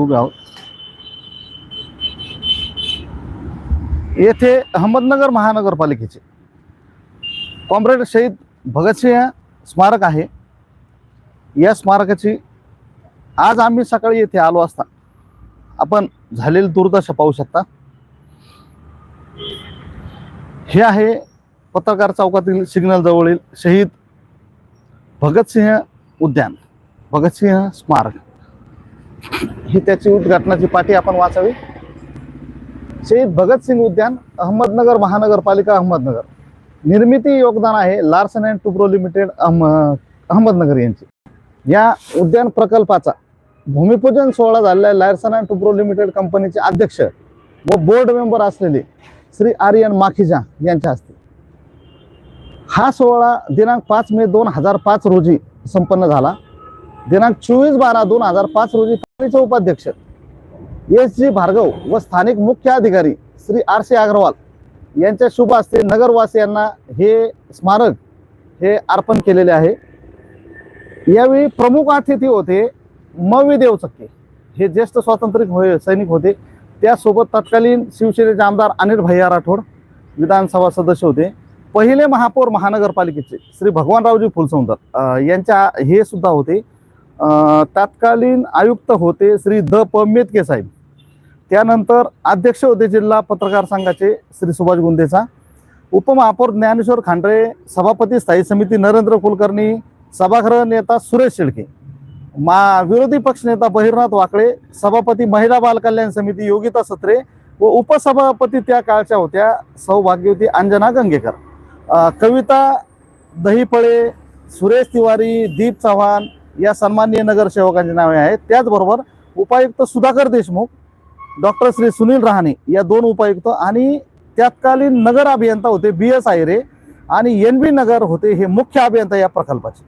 उभे आहोत येथे अहमदनगर महानगरपालिकेचे कॉम्रेड शहीद भगतसिंह स्मारक आहे. या स्मारकाची आज आम्ही सकाळी येथे आलो असता आपण झालेली दुर्दशा पाहू शकता. हे आहे पत्रकार चौकातील सिग्नल जवळील शहीद भगतसिंह उद्यान भगतसिंह स्मारक. ही त्याची उद्घाटनाची पाठी आपण वाचावी. शहीद भगतसिंग उद्यान अहमदनगर महानगरपालिका अहमदनगर. निर्मिती योगदान आहे लार्सन अँड टुब्रो लिमिटेड अहम अहमदनगर यांचे. या उद्यान प्रकल्पाचा भूमिपूजन सोहळा झालेला आहे लार्सन अँड टुब्रो लिमिटेड कंपनीचे अध्यक्ष व बोर्ड मेंबर असलेले श्री आर्यन माखिजा यांच्या हस्ते. हा सोहळा दिनांक पाच मे दोन हजार पाच रोजी संपन्न झाला. दिनांक चोवीस बारा दोन हजार पाच रोजी कंपनीचे उपाध्यक्ष. एस जी भार्गव व स्थानिक मुख्य अधिकारी श्री आर सी अग्रवाल यांच्या शुभ हस्ते नगरवासियांना हे स्मारक हे अर्पण केलेले आहे. यावेळी प्रमुख अतिथी होते मवी देवचक्के. हे ज्येष्ठ स्वातंत्र्य होय सैनिक होते. त्यासोबत तत्कालीन शिवसेनेचे आमदार अनिल भैया राठोड विधानसभा सदस्य होते. पहिले महापौर महानगरपालिकेचे श्री भगवानरावजी फुलसौंदर यांच्या हे सुद्धा होते. तत्कालीन आयुक्त होते श्री द. प. मेतके साहेब. त्यानंतर अध्यक्ष होते जिल्हा पत्रकार संघाचे श्री सुभाष गुंदेचा. उपमहापौर ज्ञानेश्वर खांडरे सभापती स्थायी समिती नरेंद्र कुलकर्णी सभागृह नेता सुरेश शेळके मा विरोधी पक्षनेता बहिरनाथ वाकळे सभापती महिला बालकल्याण समिती योगिता सत्रे व उपसभापती त्या काळच्या होत्या सौभाग्यवती अंजना गंगेकर. कविता दहीपळे सुरेश तिवारी दीप चव्हाण या सन्माननीय नगरसेवकांची नावे आहेत. त्याचबरोबर उपायुक्त सुधाकर देशमुख डॉक्टर श्री सुनील रहाणे या दोन उपायुक्त आणि तत्कालीन नगर अभियंता होते बी एस आयरे आणि एन बी नगर होते हे मुख्य अभियंता या प्रकल्पाचे.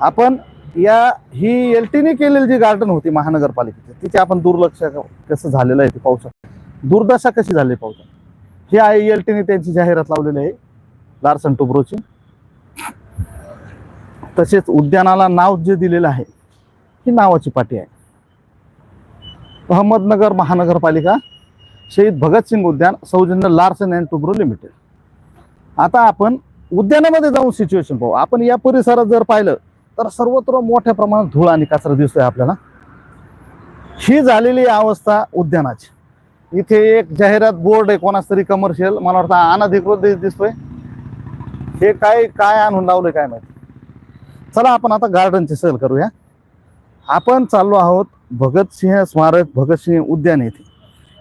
आपण या ही एल टीने केलेली जी गार्डन होती महानगरपालिकेची तिथे आपण दुर्लक्ष कसं झालेलं आहे ते पाहू शकतो. दुर्दशा कशी झाली पाहू शकतो. हे आहे एल टीने त्यांची जाहिरात लावलेली आहे. लार्सन टुब्रोची. तसेच उद्यानाला नाव जे दिलेलं आहे ही नावाची पाटी आहे. अहमदनगर महानगरपालिका शहीद भगतसिंग उद्यान सौजन्य लार्सन अँड टुब्रो लिमिटेड. आता आपण उद्यानामध्ये जाऊन सिच्युएशन पाहू. आपण या परिसरात जर पाहिलं तर सर्वत्र मोठ्या प्रमाणात धूळ आणि कचरा दिसतोय आपल्याला. ही झालेली अवस्था उद्यानाची. इथे एक जाहिरात बोर्ड आहे कोणाच तरी कमर्शियल मला वाटतं अनधिकृत दिसतोय. हे काय काय आणून लावलंय काय माहिती? चला आपण आता गार्डनची सहल करूया. आपण चाललो आहोत भगतसिंह स्मारक भगतसिंह उद्यान येथे.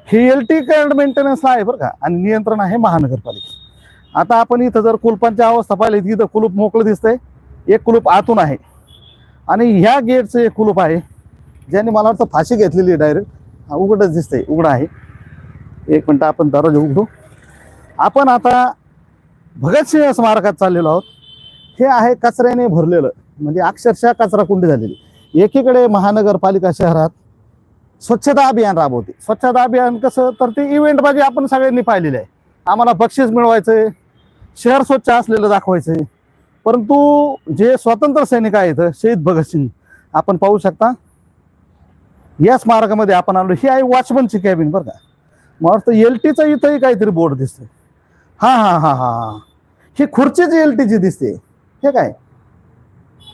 हे एल टी कार्ड मेंटेनन्सला आहे बरं का आणि नियंत्रण आहे महानगरपालिका आता आपण इथं जर कुलपांची अवस्था पाहिली तर इथं कुलूप मोकळं दिसतंय. एक कुलूप आतून आहे. आणि ह्या गेटचं एक कुलूप आहे ज्याने मला वाटतं फाशी घेतलेली आहे डायरेक्ट उघडच दिसतंय उघडं आहे. एक मिनटं आपण दरवाजा उघडू. आपण आता भगतसिंह स्मारकात चाललेलो आहोत. हे आहे कचऱ्याने भरलेलं म्हणजे अक्षरशः कचरा कुंडी झालेली. एकीकडे महानगरपालिका शहरात स्वच्छता अभियान राबवते. स्वच्छता अभियान कसं तर ते इव्हेंटबाजी आपण सगळ्यांनी पाहिलेली आहे. आम्हाला बक्षीस मिळवायचंय शहर स्वच्छ असलेलं दाखवायचंय. परंतु जे स्वातंत्र्य सैनिक आहेत शहीद भगतसिंग आपण पाहू शकता या स्मारकामध्ये आपण आलो ही आहे वॉचमनची कॅबिन बरं का. मला वाटतं एल टीचं इथंही काहीतरी बोर्ड दिसतंय. हा हा हा हा हा. ही खुर्चीची एल टीची दिसते. हे काय?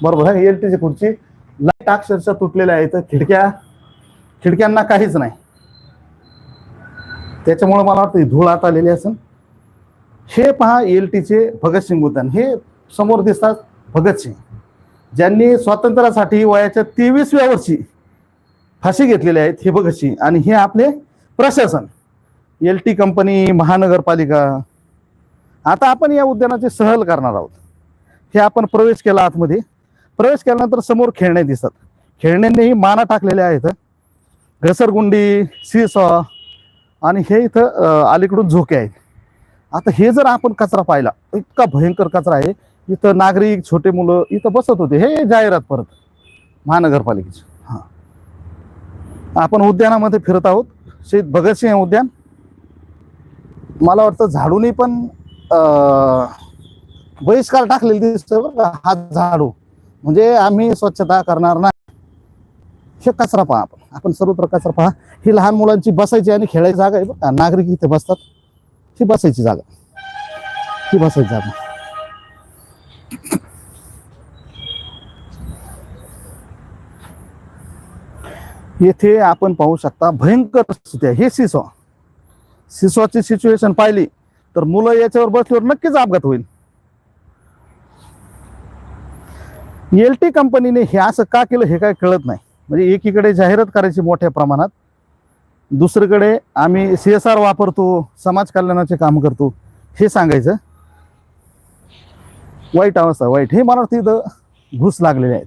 बरोबर आहे एल टीची खुर्ची. लाइट अक्षरशः तुटलेल्या आहेत. खिडक्या खिडक्यांना काहीच नाही. त्याच्यामुळे मला वाटतं धूळ आत आलेली असेल. हे पहा एल टीचे भगतसिंग उद्यान हे समोर दिसतात भगतसिंग ज्यांनी स्वातंत्र्यासाठी वयाच्या तेवीसव्या वर्षी फाशी घेतलेले आहेत हे भगतसिंग आणि हे आपले प्रशासन. एल टी कंपनी महानगरपालिका. आता आपण या उद्यानाची सहल करणार आहोत. हे आपण प्रवेश केला आतमध्ये. प्रवेश केल्यानंतर समोर खेळणे दिसतात. खेळण्यांनीही माना टाकलेल्या आहेत. घसरगुंडी सीसॉ आणि हे इथं अलीकडून झोके आहेत. आता हे जर आपण कचरा पाहिला इतका भयंकर कचरा आहे. इथं नागरिक छोटे मुलं इथं बसत होते. हे जाहिरात परत महानगरपालिकेची. हां. आपण उद्यानामध्ये फिरत आहोत. शहीद भगतसिंह उद्यान. मला वाटतं झाडूनी पण बहिष्कार टाकलेला दिसतोय बरं का हा झाडू. म्हणजे आम्ही स्वच्छता करणार नाही. हे कचरा पहा आपण. आपण सर्वत्र कचरा पहा. ही लहान मुलांची बसायची आणि खेळायची जागा आहे बरं का. नागरिक इथे बसतात. ही बसायची जागा. ही बसायची जागा. येथे आपण पाहू शकता भयंकर स्थिती आहे. हे सिसो. सिसोची सिच्युएशन पाहिली तर मुलं याच्यावर बसल्यावर नक्कीच अपघात होईल. एल टी कंपनीने हे असं का केलं हे काय कळत नाही. म्हणजे एकीकडे जाहिरात करायची मोठ्या प्रमाणात दुसरीकडे आम्ही सी एस आर वापरतो समाज कल्याणाचे काम करतो हे सांगायचं. वाईट अवस्था वाईट. हे मला वाटतं इथं घुस लागलेले आहेत.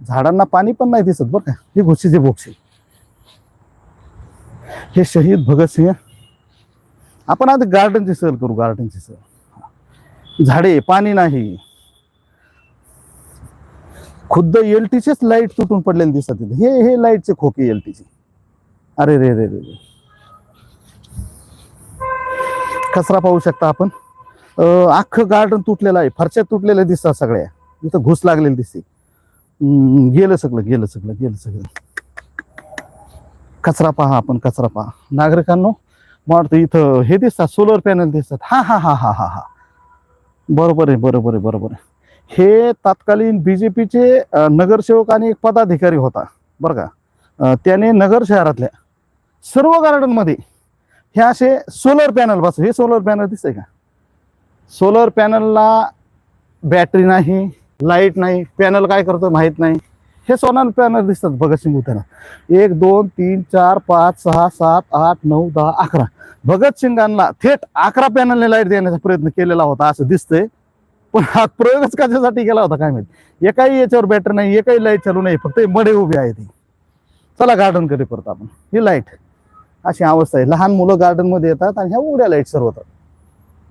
झाडांना पाणी पण नाही दिसत बरं का. हे घुशीचे बोक्षे हे शहीद भगतसिंह आपण आता गार्डनची सहल करू गार्डनची सहल झाडे पाणी नाही. खुद्द एलटीचेच लाइट तुटून पडलेले दिसतात हे हे लाईटचे खोके एलटीचे. अरे रे रे रे रे. कचरा पाहू शकता आपण. अख्खं गार्डन तुटलेलं आहे. फरच्या तुटलेल्या दिसतात सगळ्या. इथं घुस लागलेली दिसते. गेलं सगळं गेलं सगळं गेलं सगळं. कचरा पहा आपण कचरा पहा. नागरिकांनो मला वाटतं इथं हे दिसतात सोलर पॅनल दिसतात. हा हा हा हा हा हा. बरोबर आहे बरोबर आहे बरोबर आहे. हे तत्कालीन पीचे नगरसेवक आणि एक पदाधिकारी होता बरं का? त्याने नगर शहरातल्या सर्व गार्डनमध्ये हे असे सोलर पॅनल बस हे सोलर पॅनल दिसतंय का? सोलर पॅनलला बॅटरी नाही लाइट नाही पॅनल काय करतो माहीत नाही. हे सोलर पॅनल दिसतात भगतसिंग उद्यानात एक दोन तीन चार पाच सहा सात आठ नऊ दहा अकरा. भगतसिंगांना थेट अकरा पॅनलने लाइट देण्याचा प्रयत्न केलेला होता असं दिसतंय. पण हा प्रयोगच कशासाठी केला होता काय माहिती? एकाही याच्यावर बॅटरी नाही एकाही लाइट चालू नाही फक्त मडे उभी आहे ती चला गार्डनकडे परत आपण. ही लाइट अशी अवस्था आहे. लहान मुलं गार्डनमध्ये येतात आणि ह्या उघड्या लाइट सरवतात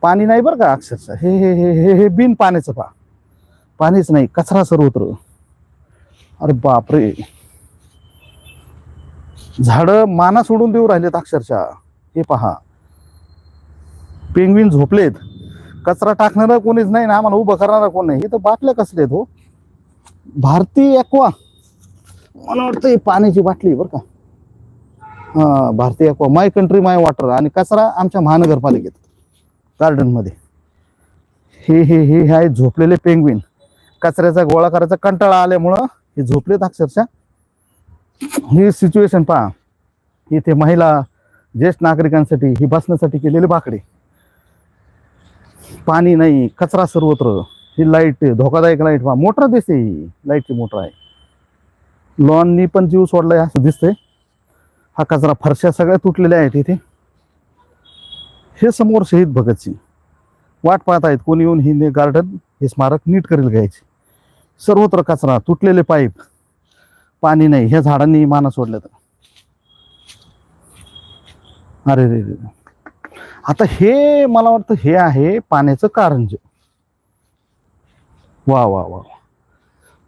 पाणी नाही बरं का अक्षरशः. हे हे हे हे हे बिन पाण्याचं पा पाणीच नाही कचरा सर्वत्र अरे बापरे. झाड माना सोडून देऊ राहिलेत अक्षरशः. हे पहा. पेंगवीन झोपलेत. कचरा टाकणारा कोणीच नाही ना आम्हाला उभं करणारा कोण नाही. इथं बाटल्या कसले आहेत हो? भारतीय ॲक्वा मला वाटतं ही पाण्याची बाटली आहे बरं का. हा भारतीय aqua my country my water. आणि कचरा आमच्या महानगरपालिकेत गार्डनमध्ये. हे हे हे हे झोपलेले पेंगविन. कचऱ्याचा गोळा करायचा कंटाळा आल्यामुळं हे झोपलेत अक्षरशः. ही सिच्युएशन पहा. इथे महिला ज्येष्ठ नागरिकांसाठी ही बसण्यासाठी केलेली बाकडे. पाणी नाही कचरा सर्वत्र. ही लाइट धोकादायक लाइट पहा मोटर दिसते ही. लाईटची मोटर आहे. लॉननी पण जीव सोडलाय असं दिसतंय. हा कचरा फरशा सगळ्या तुटलेल्या आहेत इथे. हे समोर शहीद भगतसिंग वाट पाहत आहेत कोणी येऊन ही गार्डन हे स्मारक नीट करेल घ्यायचे. सर्वत्र कचरा तुटलेले पाईप. पाणी नाही. ह्या झाडांनी माना सोडल्या तर अरे रे रे. आता हे मला वाटतं हे आहे पाण्याचं कारंज. वा वा वा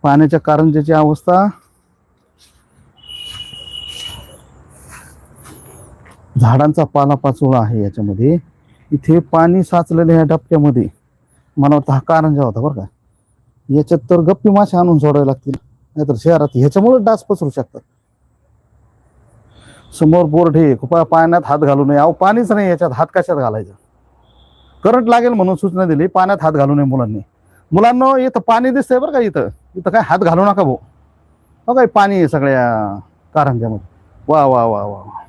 पाण्याच्या कारंजाची अवस्था. झाडांचा पालापाचोळा आहे याच्यामध्ये. इथे पाणी साचलेलं ह्या डबक्यामध्ये. मला वाटतं हा कारंजा होता बरं का. याच्यात तर गप्पी मासे आणून सोडावे लागतील. नाहीतर शहरात ह्याच्यामुळे डास पसरू शकतात. समोर बोर्ड हे कृपया पाण्यात हात घालू नये. अहो पाणीच नाही याच्यात हात कशात घालायचा? करंट लागेल म्हणून सूचना दिली पाण्यात हात घालू नये मुलांनी. मुलांना इथं पाणी दिसतंय बरं का इथं? इथं काय हात घालू नका भाऊ. हो काय पाणी आहे सगळ्या कारंजामध्ये वा वा वा वा वा.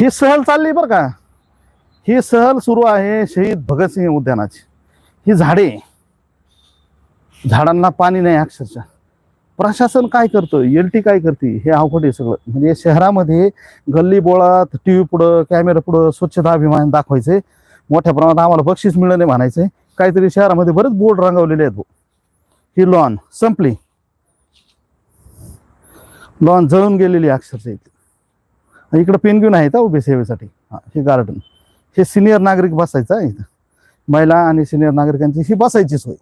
ही सहल चालली बरं का? ही सहल सुरू आहे शहीद भगतसिंग उद्यानाची. ही झाडे. झाडांना पाणी नाही अक्षरशः. प्रशासन काय करतं? एल टी काय करते? हे अवघड आहे सगळं. म्हणजे शहरामध्ये गल्ली बोळात टी व्ही पुढं कॅमेरा पुढं स्वच्छता अभिमान दाखवायचे मोठ्या प्रमाणात आम्हाला बक्षीस मिळलं नाही म्हणायचे काहीतरी शहरामध्ये बरेच बोर्ड रंगवलेले आहेत हो. ही. लॉन संपली. लॉन जळून गेलेली आहे अक्षरशः इकडं पेनग्यून आहेत उभे सेवेसाठी. हा हे गार्डन. हे सिनियर नागरिक बसायचं आहे इथं. महिला आणि सिनियर नागरिकांची ही बसायची सोय.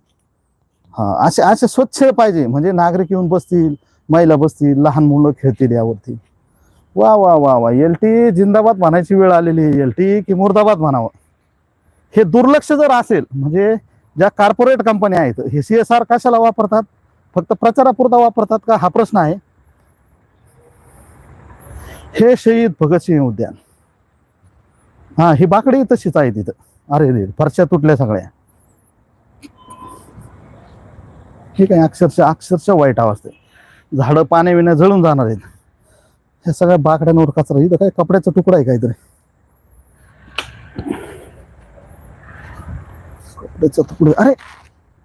हा असे असे स्वच्छ पाहिजे. म्हणजे नागरिक येऊन बसतील महिला बसतील लहान मुलं खेळतील यावरती. वा वा वा वा. एल टी जिंदाबाद म्हणायची वेळ आलेली आहे. एल टी की मुर्दाबाद म्हणावं. हे दुर्लक्ष जर असेल म्हणजे ज्या कॉर्पोरेट कंपन्या आहेत हे सी एस आर कशाला वापरतात? फक्त प्रचारापुरता वापरतात का? हा प्रश्न आहे. हे शहीद भगतसिंग उद्यान. हा ही बाकडी तशीच आहे तिथं. अरे रे फरशा तुटल्या सगळ्या. ठीक आहे अक्षरशः अक्षरशः वाईट अवस्था आहे. झाडं पाण्याविना जळून जाणार आहेत. ह्या सगळ्या बाकड्यांवर कचरा. इथं काय कपड्याचा तुकडा आहे काहीतरी? कपड्याचा तुकडा. अरे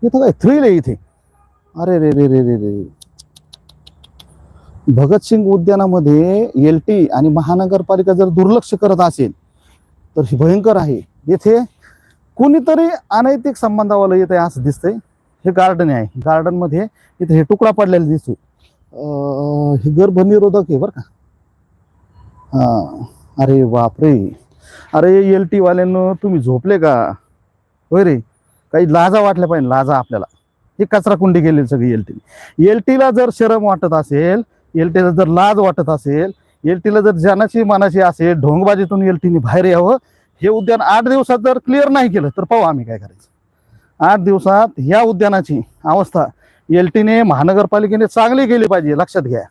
इथं काय थ्रिल आहे इथे. अरे रे रे रे रे रे. भगतसिंग उद्यानामध्ये एल टी आणि महानगरपालिका जर दुर्लक्ष करत असेल तर ही भयंकर आहे. येथे कोणीतरी अनैतिक संबंधावाला येत आहे असं दिसतंय. हे गार्डन आहे. गार्डनमध्ये इथे हे तुकडा पडलेला दिसतो हे गर्भनिरोधक आहे बरं का. हा. अरे बापरे. अरे एल टी वाल्यानं तुम्ही झोपले का? होय रे. काही लाजा वाटल्या पाहिजे लाजा आपल्याला. हे कचरा कुंडी गेलेली सगळी एल टी एल टीला जर शरम वाटत असेल एल टीला जर लाज वाटत असेल एल टीला जर ज्यानाची मानाची असेल ढोंगबाजीतून एल टीने बाहेर यावं हे उद्यान आठ दिवसात जर क्लिअर नाही केलं तर पाहू आम्ही काय करायचं. आठ दिवसात या उद्यानाची अवस्था एल टीने महानगरपालिकेने चांगली केली पाहिजे लक्षात घ्या.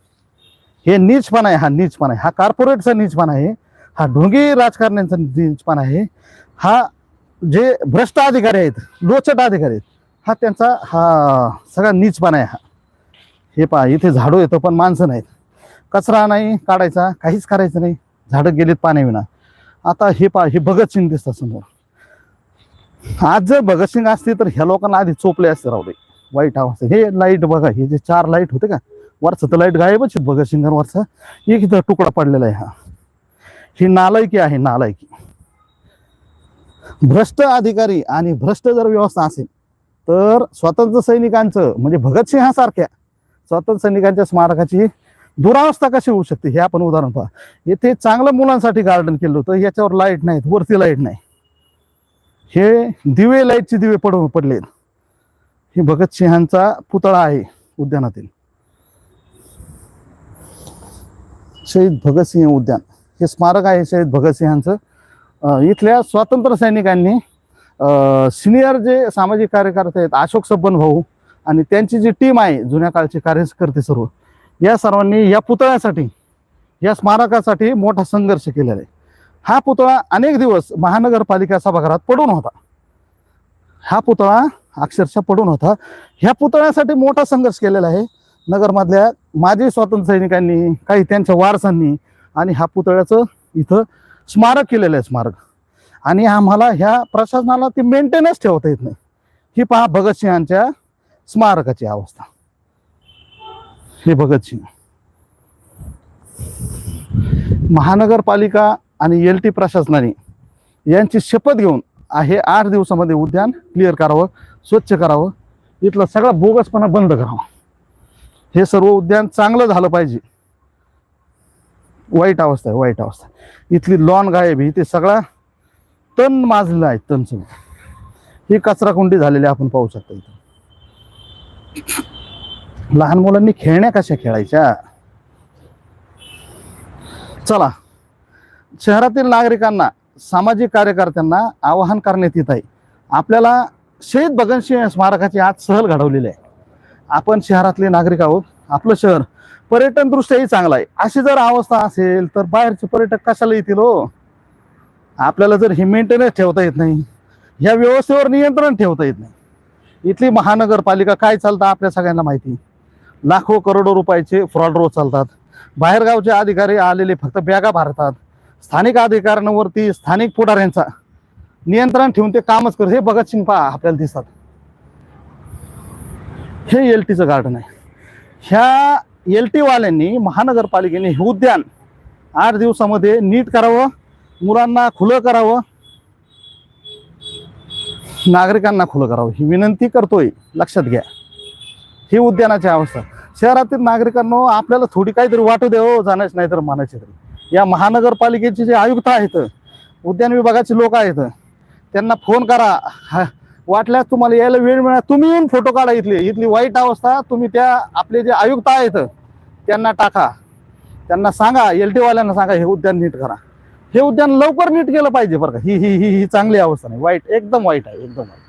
हे नीचपणा आहे हा नीचपणा आहे. हा कार्पोरेटचा नीचपणा आहे हा ढोंगी राजकारण्यांचा नीचपणा आहे हा जे भ्रष्ट अधिकारी आहेत लोचट अधिकारी आहेत हा त्यांचा हा सगळा नीचपणा आहे हा. हे पहा इथे झाडू येतं पण माणसं नाहीत. कचरा नाही काढायचा काहीच करायचं नाही. झाडं गेलीत पाण्याविना. आता हे पहा हे भगतसिंग दिसतात समोर. आज जर भगतसिंग असते तर ह्या लोकांना आधी चोपले असते राहू दे. वाईट आवाज हे लाइट बघा हे जे चार लाइट होते का वरचं तर लाइट गायबच आहेत भगतसिंगांवरचा एक इथं तुकडा पडलेला आहे हा. ही नालायकी आहे नालायकी. भ्रष्ट अधिकारी आणि भ्रष्ट जर व्यवस्था असेल तर स्वातंत्र्य सैनिकांचं म्हणजे भगतसिंहासारख्या स्वातंत्र्य सैनिकांच्या स्मारकाची दुरावस्था कशी होऊ शकते हे आपण उदाहरण पहा. येथे चांगलं मुलांसाठी गार्डन केलं होतं याच्यावर लाइट नाहीत वरती लाइट नाही. हे दिवे लाईटचे दिवे पड पडले हे भगतसिंहांचा पुतळा आहे उद्यानातील. शहीद भगतसिंह उद्यान. हे स्मारक आहे शहीद भगतसिंहांचं इथल्या स्वातंत्र्य सैनिकांनी सिनियर जे सामाजिक कार्यकर्ते आहेत अशोक सब्बन भाऊ आणि त्यांची जी टीम आहे जुन्या काळचे कार्यकर्ते सर्व या सर्वांनी या पुतळ्यासाठी या स्मारकासाठी मोठा संघर्ष केलेला आहे. हा पुतळा अनेक दिवस महानगरपालिका सभागृहात पडून होता. हा पुतळा अक्षरशः पडून होता. ह्या पुतळ्यासाठी मोठा संघर्ष केलेला आहे. नगरमधल्या माजी स्वातंत्र्य सैनिकांनी काही त्यांच्या वारसांनी आणि हा पुतळ्याचं इथं स्मारक केलेलं आहे स्मारक. आणि आम्हाला ह्या प्रशासनाला ती मेंटेनन्स ठेवता येत नाही. ही पहा भगतसिंहांच्या स्मारकाची अवस्था. हे भगतसिंग महानगरपालिका आणि एल टी प्रशासनाने यांची शपथ घेऊन आहे आठ दिवसामध्ये उद्यान क्लिअर करावं स्वच्छ करावं. इथला सगळा बोगसपणा बंद करावा. हे सर्व उद्यान चांगलं झालं पाहिजे. वाईट अवस्था आहे वाईट अवस्था इथली लॉन गायब आहे इथे सगळा तण माजलेला आहे तण सगळं. ही कचरा कुंडी झालेली आपण पाहू शकतो इथं. लहान मुलांनी खेळण्या कशा खेळायच्या? चला शहरातील नागरिकांना सामाजिक कार्यकर्त्यांना आवाहन करण्यात येत आहे. आपल्याला शहीद भगतसिंह स्मारकाची आज सहल घडवलेली आहे. आपण शहरातले नागरिक आहोत. आपलं शहर पर्यटन दृष्ट्याही चांगलं आहे. अशी जर अवस्था असेल तर बाहेरचे पर्यटक कशाला येतील हो? आपल्याला जर हे मेंटेनन्स ठेवता येत नाही ह्या व्यवस्थेवर नियंत्रण ठेवता येत नाही. इथली महानगरपालिका काय चालतं आपल्या सगळ्यांना माहिती? लाखो करोडो रुपयाचे फ्रॉड रोज चालतात. बाहेरगावचे अधिकारी आलेले फक्त बॅगा भरतात. स्थानिक अधिकाऱ्यांवरती स्थानिक पुढाऱ्यांचा नियंत्रण ठेवून ते कामच करत हे भगतसिंग पहा आपल्याला दिसतात. हे एल टीचं गार्डन आहे. ह्या एल टीवाल्यांनी महानगरपालिकेने हे उद्यान आठ दिवसामध्ये नीट करावं मुलांना खुलं करावं नागरिकांना खुलं करावं. ही विनंती करतोय. लक्षात घ्या. ही उद्यानाची अवस्था. शहरातील नागरिकांना आपल्याला थोडी काहीतरी वाटू द्या हो जाण्याच नाही तर मानायचे तरी. या महानगरपालिकेचे जे आयुक्त आहेत उद्यान विभागाचे लोक आहेत त्यांना फोन करा. हा, वाटल्यास तुम्हाला यायला वेळ मिळा तुम्ही येऊन फोटो काढा इथले. इथली वाईट अवस्था तुम्ही त्या आपले जे आयुक्त आहेत त्यांना टाका. त्यांना सांगा एल टीवाल्यांना सांगा हे उद्यान नीट करा. हे उद्यान लवकर नीट केलं पाहिजे बरं का. ही ही ही ही चांगली अवस्था नाही. वाईट एकदम वाईट आहे एकदम वाईट.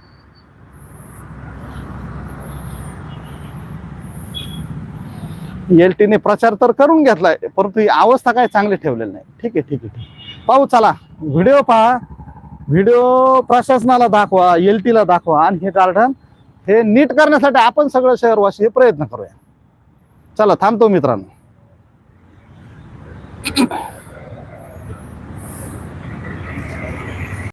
एल टीने प्रचार तर करून घेतलाय परंतु ही अवस्था काय चांगली ठेवलेली नाही. ठीक आहे ठीक आहे ठीक पाहू चला. व्हिडिओ पहा. व्हिडिओ प्रशासनाला दाखवा एल टीला दाखवा आणि हे गार्डन हे नीट करण्यासाठी आपण सगळं शहरवासी हे प्रयत्न करूया. चला थांबतो मित्रांनो.